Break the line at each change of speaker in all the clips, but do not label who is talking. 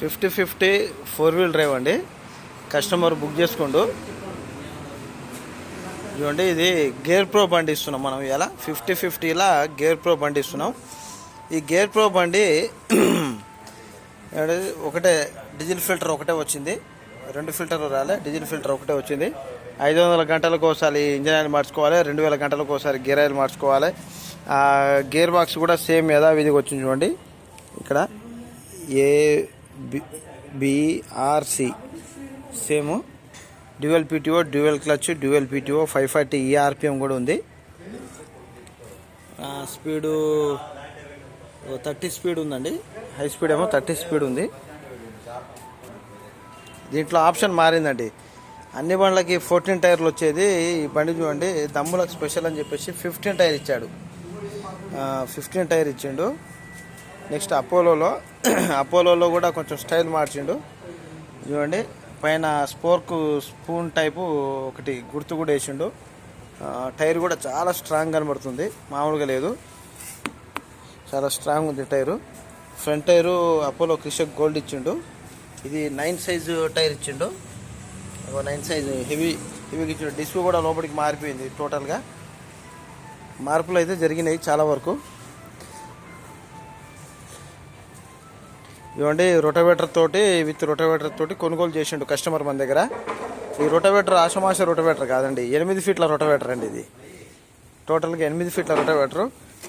Fifty fifty four wheel drive అండి. Customer book చేసుకోండు చూడండి ఇది గేర్ ప్రో బండి ఇస్తున్నాం మనం ఇలా ఫిఫ్టీ ఫిఫ్టీలా గేర్ ప్రో బండి ఇస్తున్నాం. ఈ గేర్ ప్రో బండి ఒకటే డీజిల్ ఫిల్టర్ ఒకటే వచ్చింది. రెండు ఫిల్టర్లు రాలే డీజిల్ ఫిల్టర్ ఒకటే వచ్చింది. ఐదు వందల గంటలకు ఒకసారి ఇంజన్ ఆయిల్ మార్చుకోవాలి రెండు వేల గంటలకు ఒకసారి గేర్ ఆయిల్ మార్చుకోవాలి. ఆ గేర్ బాక్స్ కూడా సేమ్ యథావిధిగా వచ్చింది చూడండి. ఇక్కడ A B BRC same dual PTO dual clutch dual PTO five forty ERPM కూడా ఉంది. స్పీడు థర్టీ స్పీడ్ ఉందండి. హై స్పీడ్ ఏమో థర్టీ స్పీడ్ ఉంది. దీంట్లో ఆప్షన్ మారిందండి. అన్ని బండ్లకి ఫోర్టీన్ టైర్లు వచ్చేది. ఈ బండి చూడండి దమ్ములకు స్పెషల్ అని చెప్పేసి ఫిఫ్టీన్ టైర్ ఇచ్చాడు. ఫిఫ్టీన్ టైర్ ఇచ్చిండు. నెక్స్ట్ అపోలోలో అపోలోలో కూడా కొంచెం స్టైల్ మార్చిండు. చూడండి పైన స్పోర్క్ స్పూన్ టైపు ఒకటి గుర్తు కూడా వేసిండు. టైర్ కూడా చాలా స్ట్రాంగ్ కనబడుతుంది. మామూలుగా లేదు. చాలా స్ట్రాంగ్ ఉంది tyre. Front tyre Apollo Krishak gold ఇచ్చిండు. ఇది నైన్ సైజు టైర్ ఇచ్చిండు. ఒక నైన్ సైజు హెవీ హెవీకి ఇచ్చిండు. డిస్క్ కూడా లోపలికి మారిపోయింది టోటల్గా. మార్పులు అయితే జరిగినాయి చాలా వరకు. ఇవ్వండి రొటవేటర్ తోటి విత్ రొటవేటర్ తోటి కొనుగోలు చేసిండు కస్టమర్ మన దగ్గర. ఈ రొటవేటర్ ఆషమాష రొటవేటర్ కాదండి ఎనిమిది ఫీట్ల రొటవేటర్ అండి ఇది. టోటల్గా ఎనిమిది ఫీట్ల రొటవేటర్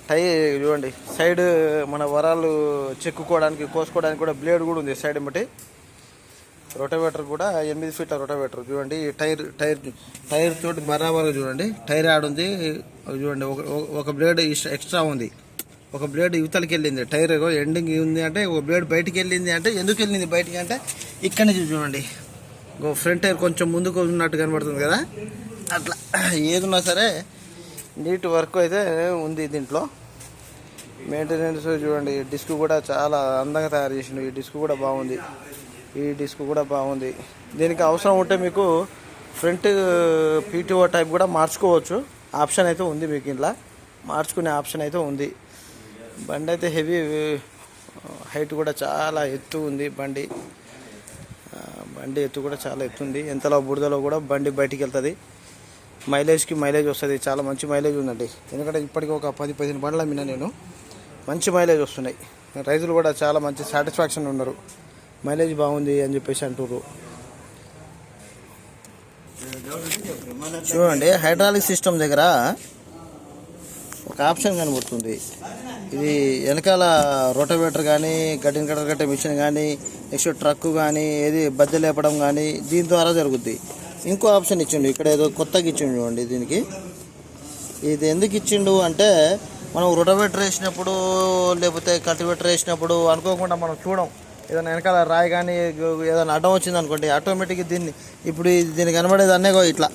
టై చూడండి సైడ్ మన వరాలు చెక్కుకోవడానికి కోసుకోవడానికి కూడా బ్లేడ్ కూడా ఉంది సైడ్ బట్టి రొటవేటర్ కూడా ఎనిమిది ఫీట్ల రొటవేటర్ చూడండి ఈ టైర్ టైర్ టైర్ తోటి బరాబర్గా చూడండి టైర్ యాడ్ ఉంది. చూడండి ఒక ఒక బ్లేడ్ ఎక్స్ట్రా ఉంది. ఒక బ్లేడ్ యువతలకి వెళ్ళింది. టైర్ ఎండింగ్ ఉంది అంటే ఒక బ్లేడ్ బయటికి వెళ్ళింది అంటే ఎందుకు వెళ్ళింది బయటికి అంటే ఇక్కడ నుంచి చూడండి. ఇంకో ఫ్రంట్ టైర్ కొంచెం ముందుకు ఉన్నట్టు కనబడుతుంది కదా? అట్లా. ఏదున్నా సరే నీట్ వర్క్ అయితే ఉంది దీంట్లో. మెయింటెనెన్స్ చూడండి డిస్క్ కూడా చాలా అందంగా తయారు చేసిండు. ఈ డిస్క్ కూడా బాగుంది. ఈ డిస్క్ కూడా బాగుంది. దీనికి అవసరం ఉంటే మీకు ఫ్రంట్ పీటీఓ టైప్ కూడా మార్చుకోవచ్చు. ఆప్షన్ అయితే ఉంది మీకు ఇంట్లో. మార్చుకునే ఆప్షన్ అయితే ఉంది. బండి అయితే హెవీ హైట్ కూడా చాలా ఎత్తు ఉంది బండి బండి ఎత్తు కూడా చాలా ఎత్తు ఉంది ఎంతలో బురదలో కూడా బండి బయటికి వెళ్తుంది మైలేజ్కి మైలేజ్ వస్తుంది. చాలా మంచి మైలేజ్ ఉందండి. ఎందుకంటే ఇప్పటికి ఒక పది పదిహేను బండ్లు అమ్మినా నేను. మంచి మైలేజ్ వస్తున్నాయి. రైతులు కూడా చాలా మంచి సాటిస్ఫాక్షన్ ఉన్నారు. మైలేజ్ బాగుంది అని చెప్పేసి అంటున్నారు చూడండి హైడ్రాలిక్ సిస్టమ్ దగ్గర ఒక ఆప్షన్ కనబడుతుంది. ఇది వెనకాల రోటోవేటర్ కానీ గడ్డిని కట్ట కట్టే మిషన్ కానీ నెక్స్ట్ ట్రక్ కానీ ఏది బద్దె లేపడం కానీ దీని ద్వారా జరుగుద్ది. ఇంకో ఆప్షన్ ఇచ్చిండు ఇక్కడ ఏదో కొత్తగా ఇచ్చిండు చూడండి దీనికి. ఇది ఎందుకు ఇచ్చిండు అంటే మనం రొటోవేటర్ వేసినప్పుడు లేకపోతే కల్టివేటర్ వేసినప్పుడు అనుకోకుండా మనం చూడం. ఏదైనా వెనకాల రాయి కానీ ఏదైనా అడ్డం వచ్చింది అనుకోండి ఆటోమేటిక్గా దీన్ని ఇప్పుడు దీన్ని దీనికి కనబడేది అన్నేగో ఇట్లా.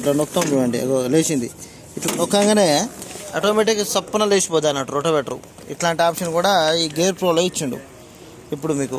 ఇట్లా నొక్కుతాం చూడండి ఏగో లేచింది. ఇట్లా నొక్కగానే ఆటోమేటిక్ సప్పున లేచిపోద్ది అన్నట్టు రొటోవేటర్ ఇట్లాంటి ఆప్షన్ కూడా ఈ గేర్ ప్రోలో ఇచ్చిండు. ఇప్పుడు మీకు.